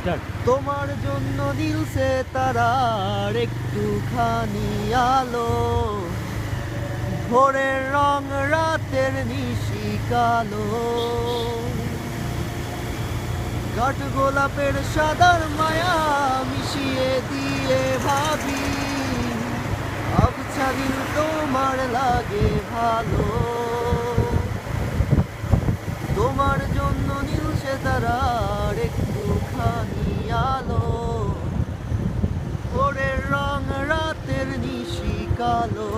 Start. তোমার জন্য দিলসে তারার একটুখানি আলো, ভোরের রং রাতের নিশি কালো কাঠ গোলাপের সাদার মায়া মিশিয়ে দিয়ে ভাবি আবছা দিল তোমার লাগে ভালো। তোমার জন্য নীলসে তারার একটুখানি আলো ভোরের রং রাতের নিশি কালো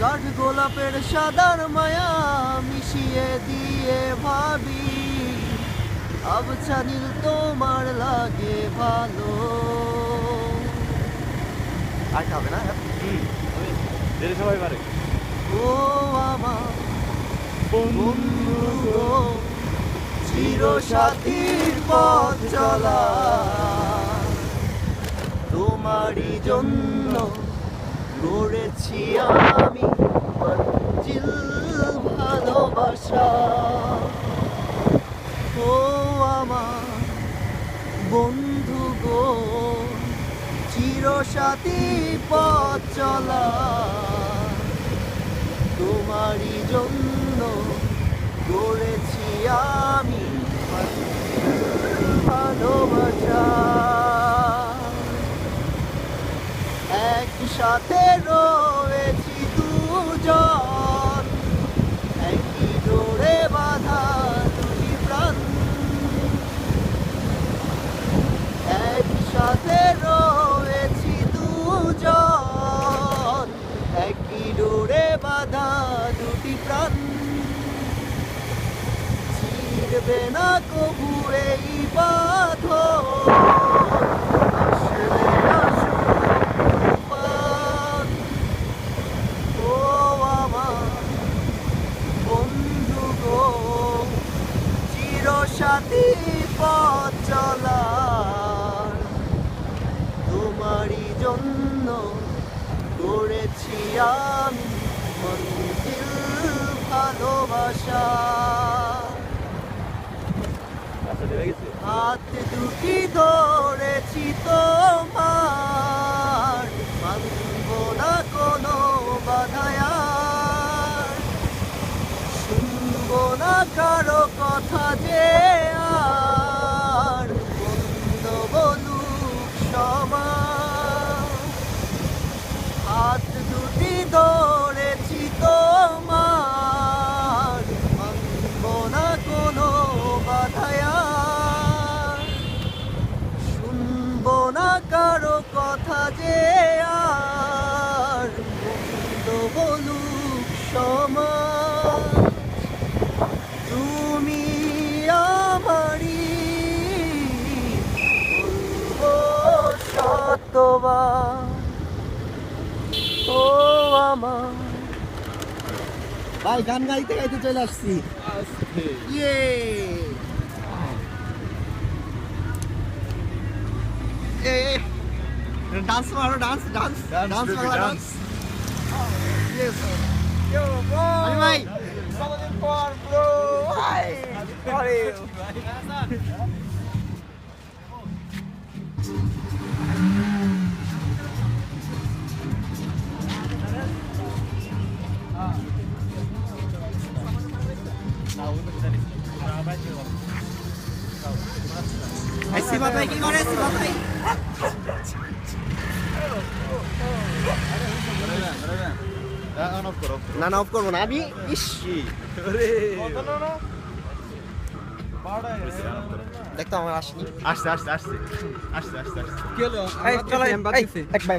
কাঠ গোলাপের সাদার মায়া মিশিয়ে দিয়ে ভাবি আবছা নীল তোমার লাগে ভালো। আর হবে না? যেটা সবাই পারে। ও আমার বন্ধু চির সাথীর পথ চলা। জন্য গড়েছি আমি ভালোবাসা। ও আমার বন্ধু গো চির সাথী পথ চলা। তোমারই জন্য গড়েছি আমি ভালোবাসা। একসাথে রয়েছি দুজন। একই ডোরে বাঁধা দুটি প্রাণ। একসাথে রয়েছি দুজন। একই ডোরে বাঁধা দুটি প্রাণ। ছিড়বে না কবু এই বাঁধ ও আমার বন্ধু গো চির পথ চলার। তোমারই জন্য গড়েছি আমি মন্দির ভালোবাসা। আচ্ছা হাত দুটি ধরেছি তোমার। মানব না কোনো বাধায়ার শুনব না কারও শতবার ও আমার ভাই গান গাইতে গাইতে চলে আসছি। ইয়ে। ডান্স মারো ডান্স ডান্স ডান্স মারো ডান্স ইয়েস Yo, bro. আরে ভাই। Something for bro. Hi. How কি করে না না অফ করব না আমি ইস দেখতো আমার আসনি আসছে আসছে আসছে আসছে আসছে এক ভাই।